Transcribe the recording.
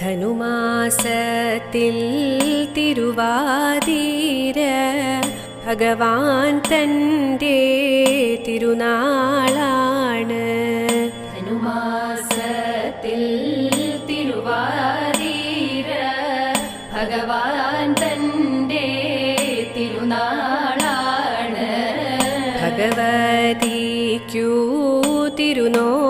ധനുമാസത്തിൽ തിരുവാതിര ഭഗവാൻ തന്റെ തിരുനാളാണ്. ധനുമാസത്തിൽ തിരുവാതിര ഭഗവാൻ തന്റെ തിരുനാളാണ്. ഭഗവതിക്കൂ തിരുനോയമ്പ്